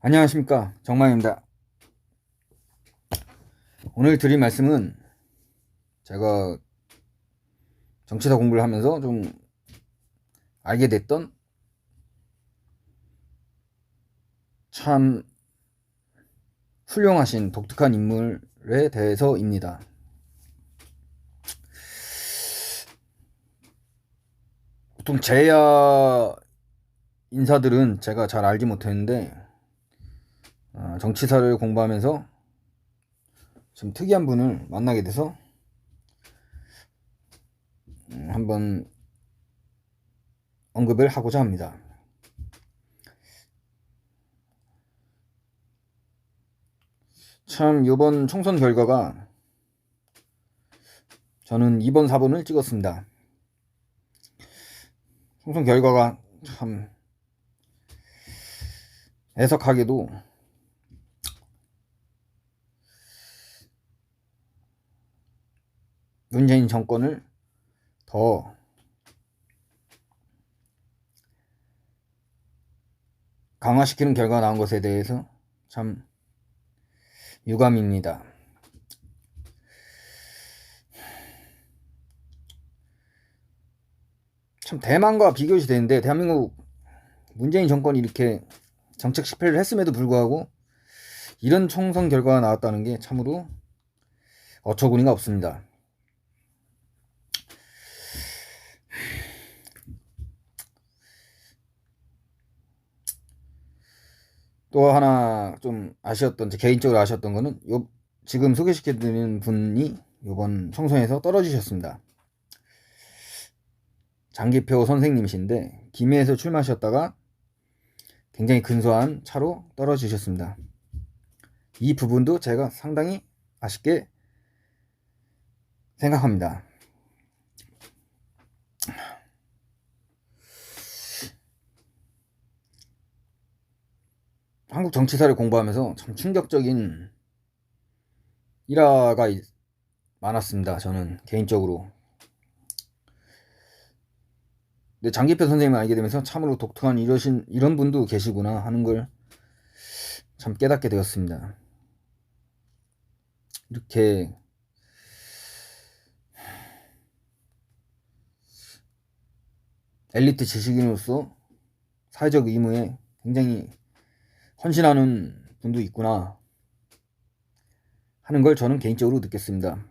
안녕하십니까. 정만입니다. 오늘 드릴 말씀은 제가 정치사 공부를 하면서 좀 알게 됐던 참 훌륭하신 독특한 인물에 대해서입니다. 보통 제야 인사들은 제가 잘 알지 못했는데 어, 정치사를 공부하면서 좀 특이한 분을 만나게 돼서 음, 한번 언급을 하고자 합니다. 참 이번 총선 결과가 저는 2번 4번을 찍었습니다. 총선 결과가 참 애석하게도 문재인 정권을 더 강화시키는 결과가 나온 것에 대해서 참 유감입니다. 참 대만과 비교시 되는데 대한민국 문재인 정권이 이렇게 정책 실패를 했음에도 불구하고 이런 총선 결과가 나왔다는 게 참으로 어처구니가 없습니다. 또 하나 좀 아쉬웠던 제 개인적으로 아쉬웠던 거는 요 지금 소개시켜 드리는 분이 이번 총선에서 떨어지셨습니다. 장기표 선생님이신데 김해에서 출마하셨다가 굉장히 근소한 차로 떨어지셨습니다. 이 부분도 제가 상당히 아쉽게 생각합니다. 한국 정치사를 공부하면서 참 충격적인 일화가 있- 많았습니다. 저는 개인적으로. 근데 장기표 선생님을 알게 되면서 참으로 독특한 이러신 이런 분도 계시구나 하는 걸 참 깨닫게 되었습니다. 이렇게 엘리트 지식인으로서 사회적 의무에 굉장히 헌신하는 분도 있구나 하는 걸 저는 개인적으로 느꼈습니다.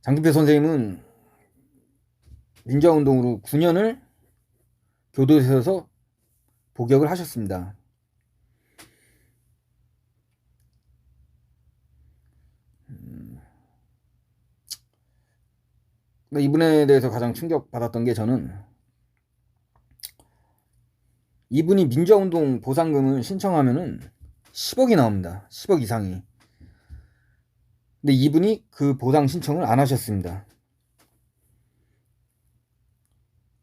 장기표 선생님은 민주화운동으로 9년을 교도소에서 복역을 하셨습니다. 음, 근데 이분에 대해서 가장 충격받았던 게 저는 이분이 민주화운동 보상금을 신청하면은 10억이 나옵니다. 10억 이상이. 근데 이분이 그 보상 신청을 안 하셨습니다.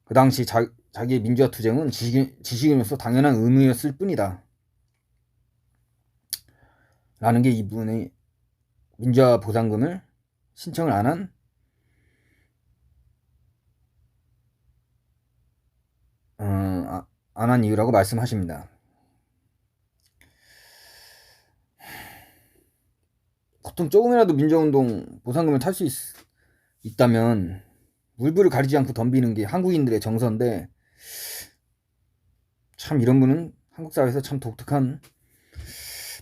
그 당시 자, 자기의 민주화 투쟁은 지식, 지식인으로서 당연한 의무였을 뿐이다. 라는 게 이분의 민주화 보상금을 신청을 안한 어, 아, 안 한 이유라고 말씀하십니다. 보통 조금이라도 민주화운동 보상금을 탈 수 있다면 물불을 가리지 않고 덤비는 게 한국인들의 정서인데 참 이런 분은 한국 사회에서 참 독특한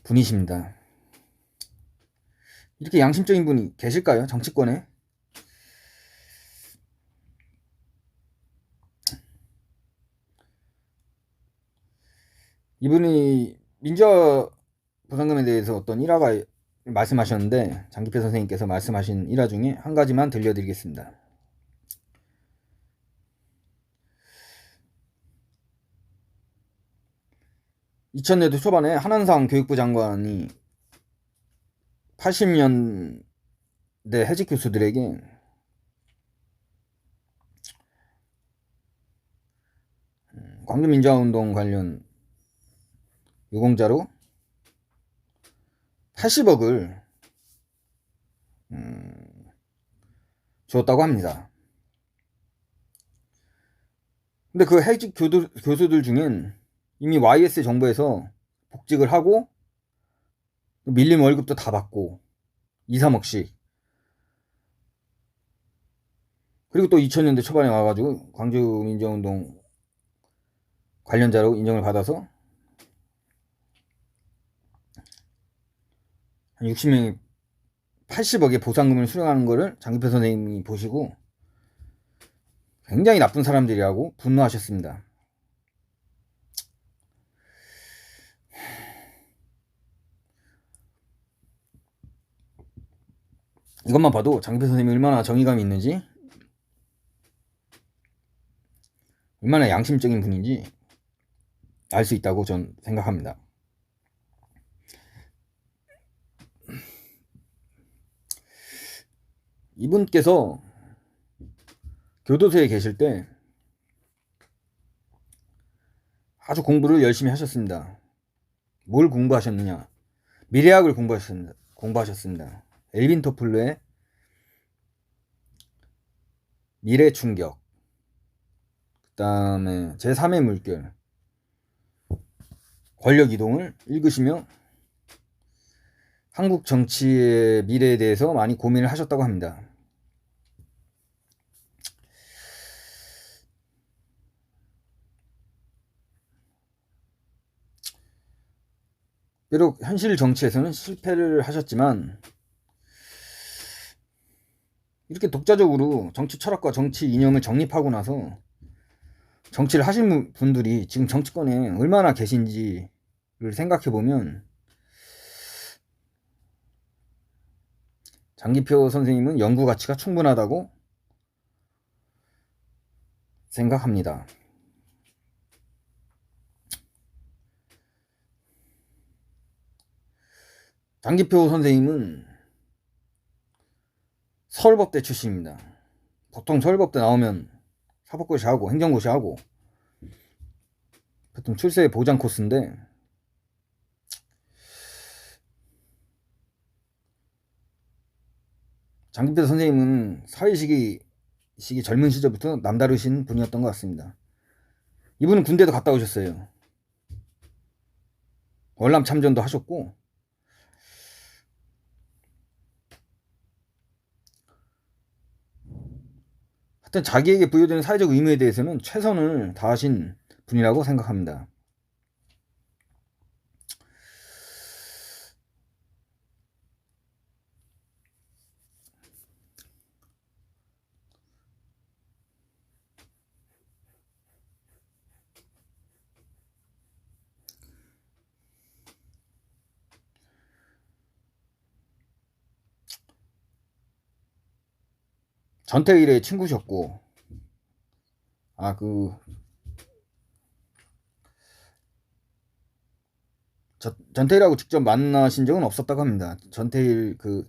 분이십니다. 이렇게 양심적인 분이 계실까요? 정치권에? 이분이 민주화 보상금에 대해서 어떤 일화가 말씀하셨는데 장기표 선생님께서 말씀하신 일화 중에 한 가지만 들려드리겠습니다. 2000년대 초반에 한한상 교육부 장관이 80년대 해직 교수들에게 광주 민주화운동 관련 유공자로 80억을 음, 줬다고 합니다. 근데 그 해직 교도, 교수들 중엔 이미 YS 정부에서 복직을 하고 밀린 월급도 다 받고 2, 3억씩 그리고 또 2000년대 초반에 와가지고 광주민주운동 관련자로 인정을 받아서 한 60명이 80억의 보상금을 수령하는 거를 장기표 선생님이 보시고 굉장히 나쁜 사람들이라고 분노하셨습니다. 이것만 봐도 장기표 선생님이 얼마나 정의감이 있는지 얼마나 양심적인 분인지 알 수 있다고 전 생각합니다. 이분께서 교도소에 계실 때 아주 공부를 열심히 하셨습니다. 뭘 공부하셨느냐? 미래학을 공부하셨습니다. 공부하셨습니다. 엘빈 토플러의 미래 충격, 그 다음에 제3의 물결, 권력 이동을 읽으시며 한국 정치의 미래에 대해서 많이 고민을 하셨다고 합니다. 비록 현실 정치에서는 실패를 하셨지만 이렇게 독자적으로 정치 철학과 정치 이념을 정립하고 나서 정치를 하신 분들이 지금 정치권에 얼마나 계신지를 생각해 보면 장기표 선생님은 연구 가치가 충분하다고 생각합니다. 장기표 선생님은 서울법대 출신입니다. 보통 서울법대 나오면 사법고시 하고 행정고시 하고 보통 출세 보장 코스인데 장기표 선생님은 사회식이 시기 젊은 시절부터 남다르신 분이었던 것 같습니다. 이분은 군대도 갔다 오셨어요. 월남 참전도 하셨고 하여튼 자기에게 부여되는 사회적 의무에 대해서는 최선을 다하신 분이라고 생각합니다. 전태일의 친구셨고 아 그 전태일하고 직접 만나신 적은 없었다고 합니다. 전태일 그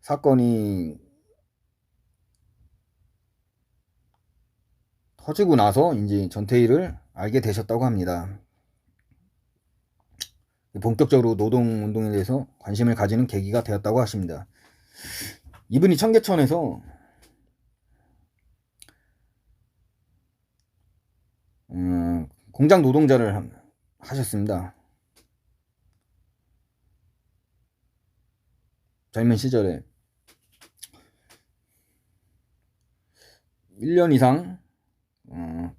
사건이 터지고 나서 이제 전태일을 알게 되셨다고 합니다. 본격적으로 노동운동에 대해서 관심을 가지는 계기가 되었다고 하십니다. 이분이 청계천에서 음, 공장 노동자를 하셨습니다. 젊은 시절에 1년 이상 어,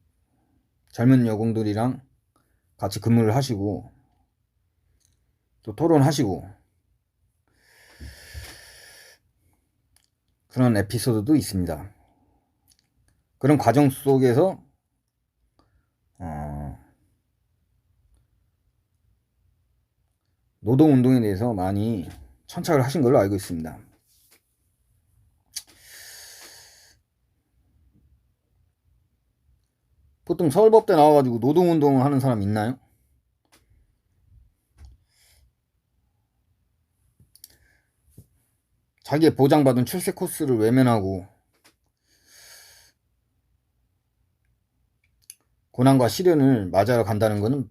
젊은 여공들이랑 같이 근무를 하시고 또 토론하시고 그런 에피소드도 있습니다. 그런 과정 속에서 어, 노동 운동에 대해서 많이 천착을 하신 걸로 알고 있습니다. 보통 서울법대 나와가지고 노동운동 하는 사람 있나요? 자기의 보장받은 출세 코스를 외면하고 고난과 시련을 맞아야 간다는 것은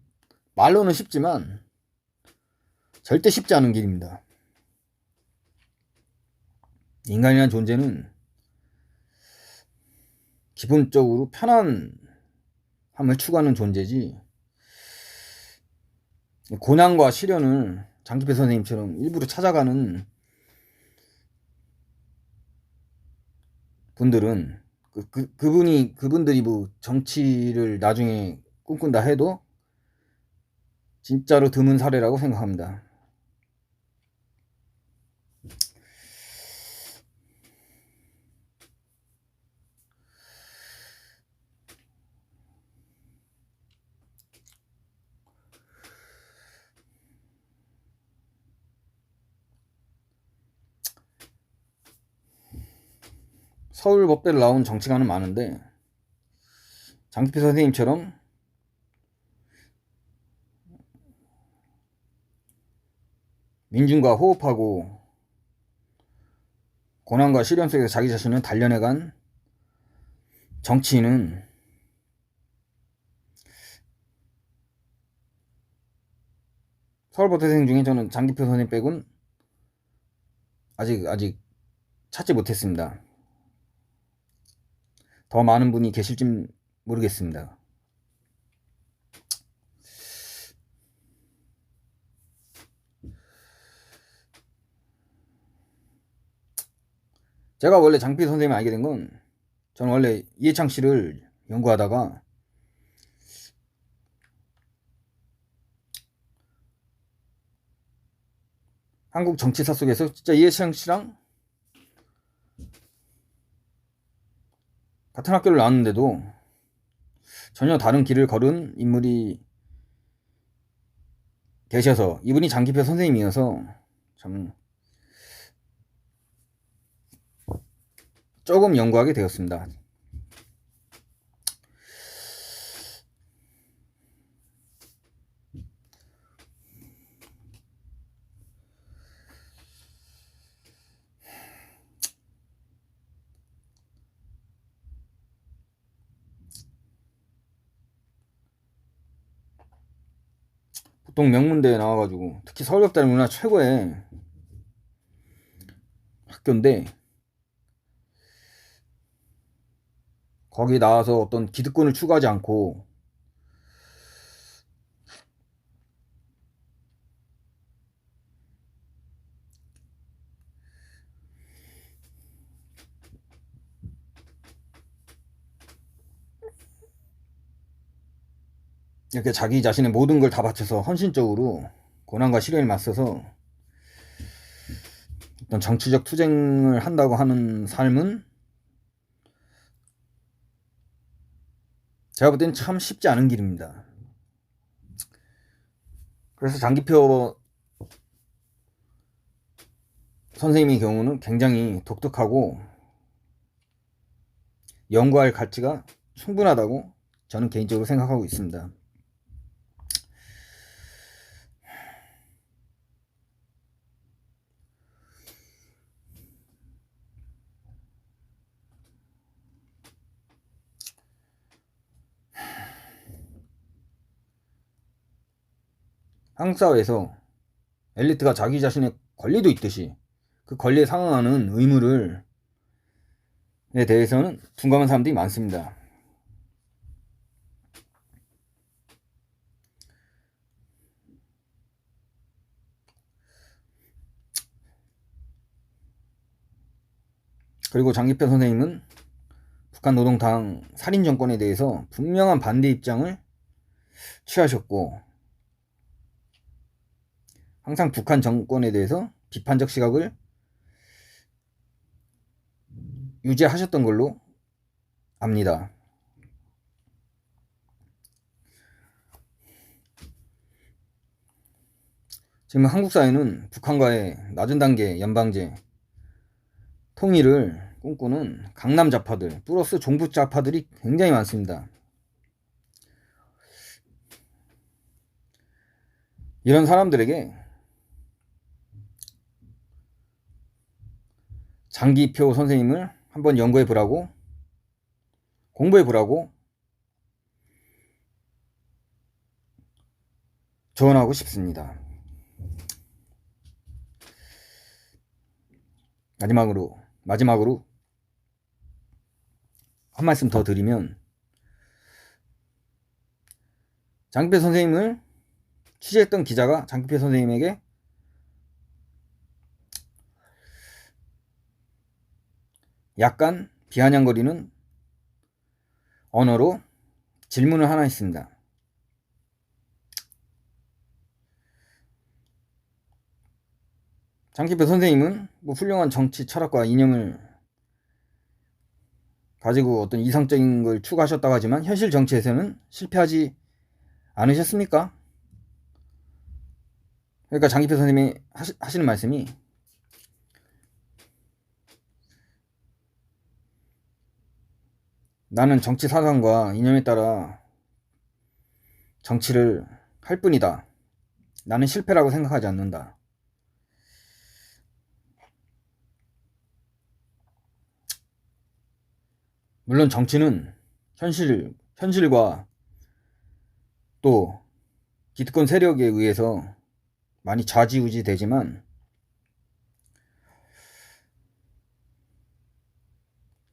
말로는 쉽지만 절대 쉽지 않은 길입니다. 인간이라는 존재는 기본적으로 편안함을 추구하는 존재지 고난과 시련을 장기표 선생님처럼 일부러 찾아가는 분들은 그, 그, 그분이 그분들이 뭐 정치를 나중에 꿈꾼다 해도 진짜로 드문 사례라고 생각합니다. 서울 법대를 나온 정치가는 많은데 장기표 선생님처럼 민중과 호흡하고 고난과 시련 속에서 자기 자신을 단련해간 정치인은 서울법대생 중에 저는 장기표 선생님 빼곤 아직 아직 찾지 못했습니다. 더 많은 분이 계실진 모르겠습니다. 제가 원래 장필 선생님을 알게 된 건 저는 원래 이해창 씨를 연구하다가 한국 정치사 속에서 진짜 이해창 씨랑 같은 학교를 나왔는데도 전혀 다른 길을 걸은 인물이 계셔서 이분이 장기표 선생님이어서 참 조금 연구하게 되었습니다. 보통 명문대에 나와가지고 특히 서울역다는 문화 최고의 학교인데 거기 나와서 어떤 기득권을 추구하지 않고 이렇게 자기 자신의 모든 걸 다 바쳐서 헌신적으로 고난과 시련에 맞서서 어떤 정치적 투쟁을 한다고 하는 삶은 제가 볼땐참 쉽지 않은 길입니다. 그래서 장기표 선생님의 경우는 굉장히 독특하고 연구할 가치가 충분하다고 저는 개인적으로 생각하고 있습니다. 한국 사회에서 엘리트가 자기 자신의 권리도 있듯이 그 권리에 상응하는 의무를 에 대해서는 둔감한 사람들이 많습니다. 그리고 장기표 선생님은 북한 노동당 살인 정권에 대해서 분명한 반대 입장을 취하셨고 항상 북한 정권에 대해서 비판적 시각을 유지하셨던 걸로 압니다. 지금 한국 사회는 북한과의 낮은 단계 연방제 통일을 꿈꾸는 강남 좌파들 플러스 종북 좌파들이 굉장히 많습니다. 이런 사람들에게 장기표 선생님을 한번 연구해 보라고 공부해 보라고 조언하고 싶습니다. 마지막으로 마지막으로 한 말씀 더 드리면 장기표 선생님을 취재했던 기자가 장기표 선생님에게 약간 비아냥거리는 언어로 질문을 하나 했습니다. 장기표 선생님은 뭐 훌륭한 정치 철학과 이념을 가지고 어떤 이상적인 걸 추구하셨다고 하지만 현실 정치에서는 실패하지 않으셨습니까? 그러니까 장기표 선생님이 하시, 하시는 말씀이 나는 정치 사상과 이념에 따라 정치를 할 뿐이다. 나는 실패라고 생각하지 않는다. 물론 정치는 현실, 현실과 또 기득권 세력에 의해서 많이 좌지우지 되지만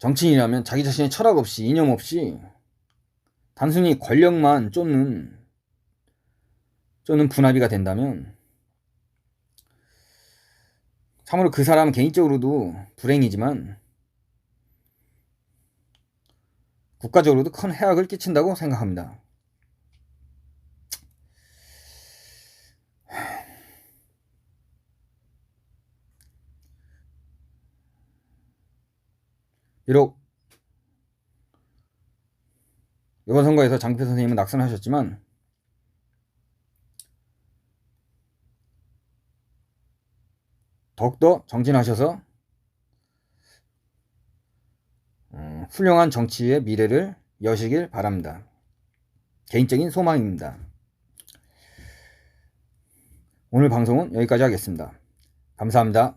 정치인이라면 자기 자신의 철학 없이 이념 없이 단순히 권력만 쫓는 쫓는 분합이가 된다면 참으로 그 사람 개인적으로도 불행이지만 국가적으로도 큰 해악을 끼친다고 생각합니다. 비록 이번 선거에서 장표 선생님은 낙선하셨지만 더욱더 정진하셔서 음, 훌륭한 정치의 미래를 여시길 바랍니다. 개인적인 소망입니다. 오늘 방송은 여기까지 하겠습니다. 감사합니다.